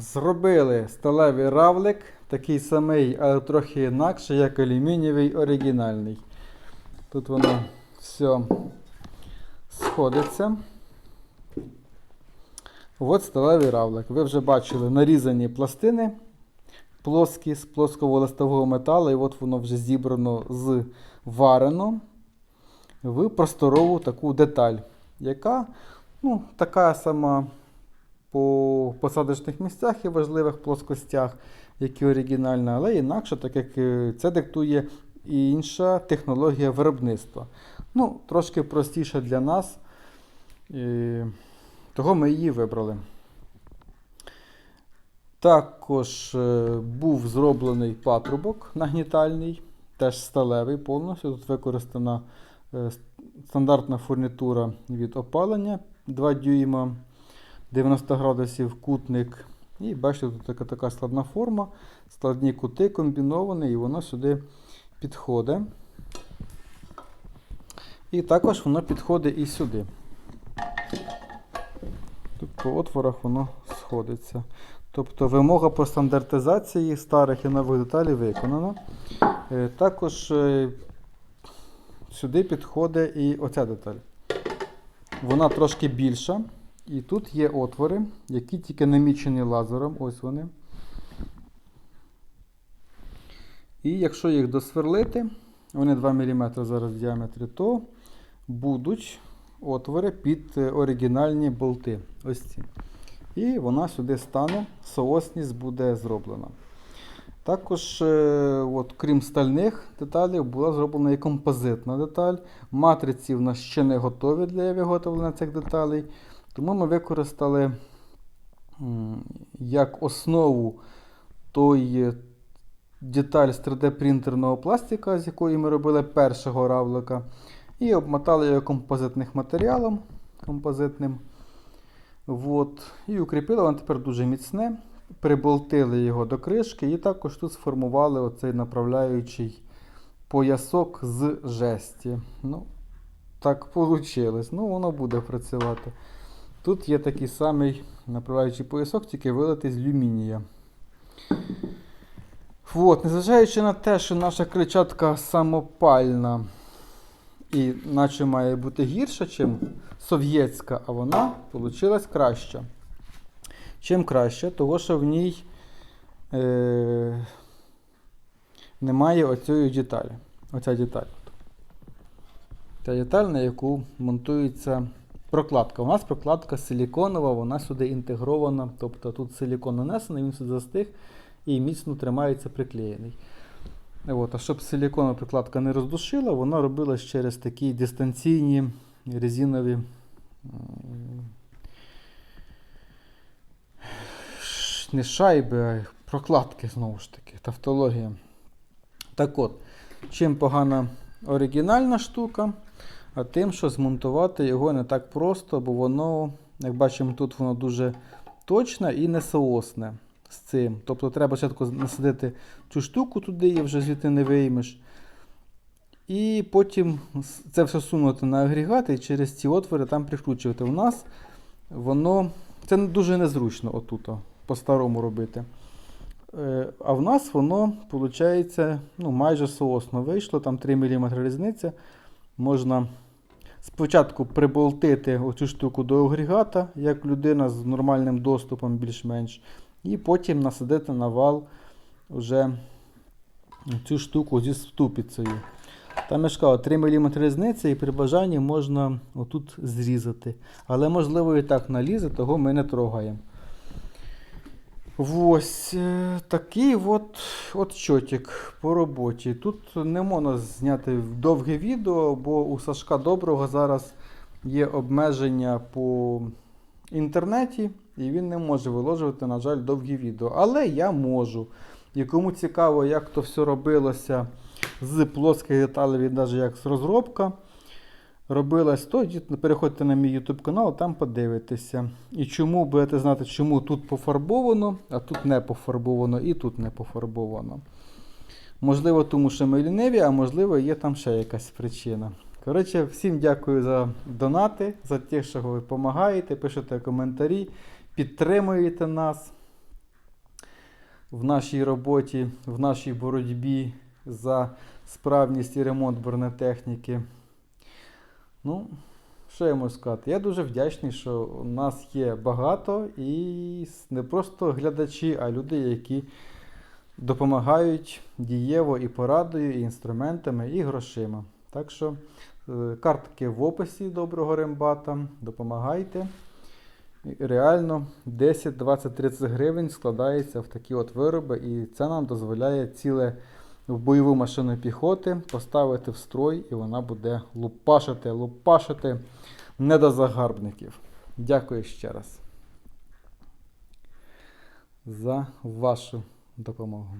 Зробили сталевий равлик, такий самий, але трохи інакше, як алюмінієвий оригінальний. Тут воно все сходиться. От сталевий равлик. Ви вже бачили нарізані пластини плоскі з плоского листового металу, і от воно вже зібрано з варено в просторову таку деталь, яка ну, така сама по посадочних місцях і важливих плоскостях, як і оригінальна, але інакше, так як е, це диктує і інша технологія виробництва. Ну, трошки простіша для нас, і того ми її вибрали. Також е, був зроблений патрубок нагнітальний, теж сталевий повністю. Тут використана е, стандартна фурнітура від опалення 2 дюйма, 90 градусів кутник. І бачите, тут така, така складна форма, складні кути комбіновані, і воно сюди підходить. І також воно підходить і сюди. Тут по отворах воно сходиться. Тобто вимога по стандартизації старих і нових деталей виконана. Е, Також е, сюди підходить і оця деталь. Вона трошки більша. І тут є отвори, які тільки намічені лазером. Ось вони. І якщо їх досверлити, вони 2 мм зараз в діаметрі, то будуть отвори під е, оригінальні болти. Ось ці. І вона сюди стане, соосність буде зроблена. Також, е, от, крім стальних деталей, була зроблена і композитна деталь. Матриці в нас ще не готові для виготовлення цих деталей. Тому ми використали як основу той е, деталь з 3D-принтерного пластика, з якої ми робили першого равлика. І обмотали його композитним матеріалом. композитним. От. І укріпили, воно тепер дуже міцне. Приболтили його до кришки і також тут сформували оцей направляючий поясок з жесті. Ну, так вийшло. Ну, воно буде працювати. Тут є такий самий направляючий поясок, тільки вилитий з люмінія. От, незважаючи на те, що наша кричатка самопальна і наче має бути гірша, ніж совєтська, а вона вийшла краща. Чим краще? Того, що в ній е, немає оцієї деталі. Оця деталь. Ця деталь, на яку монтується прокладка. У нас прокладка силіконова, вона сюди інтегрована. Тобто тут силікон нанесений, він сюди застиг і міцно тримається приклеєний. От, а щоб силіконова прикладка не роздушила, вона робилась через такі дистанційні резинові не шайби, а прокладки знову ж таки, тавтологія. Так от, чим погана оригінальна штука, а тим, що змонтувати його не так просто, бо воно, як бачимо, тут воно дуже точне і несоосне з цим. Тобто треба спочатку насадити цю штуку туди і вже звідти не виймеш. І потім це все сунути на агрегат і через ці отвори там прикручувати. У нас воно це дуже незручно отут, по-старому робити. Е, А в нас воно, виходить, ну, майже соосно вийшло, там 3 мм різниця. Можна спочатку приболтити оцю штуку до агрегата, як людина з нормальним доступом більш-менш, і потім насадити на вал вже цю штуку зі ступицею. Там я ж кажу, 3 мм різниці і при бажанні можна отут зрізати. Але можливо і так налізе, того ми не трогаємо. Ось е, такий от, от чотик по роботі. Тут не можна зняти довге відео, бо у Сашка Доброго зараз є обмеження по інтернеті, і він не може виложувати, на жаль, довгі відео. Але я можу. І кому цікаво, як то все робилося з плоских деталей, навіть як з розробка. Робилась, то переходьте на мій YouTube канал, там подивитеся. І чому будете знати, чому тут пофарбовано, а тут не пофарбовано, і тут не пофарбовано. Можливо, тому що ми ліниві, а можливо, є там ще якась причина. Коротше, всім дякую за донати, за те, що ви допомагаєте, пишете коментарі, підтримуєте нас. в нашій роботі, в нашій боротьбі за справність і ремонт бронетехніки. Ну, що я можу сказати? Я дуже вдячний, що у нас є багато і не просто глядачі, а люди, які допомагають дієво і порадою, і інструментами, і грошима. Так що е, картки в описі доброго рембата. Допомагайте. Реально 10, 20, 30 гривень складається в такі от вироби, і це нам дозволяє ціле в бойову машину піхоти поставити в строй, і вона буде лупашити, лупашити не до загарбників. Дякую ще раз за вашу допомогу.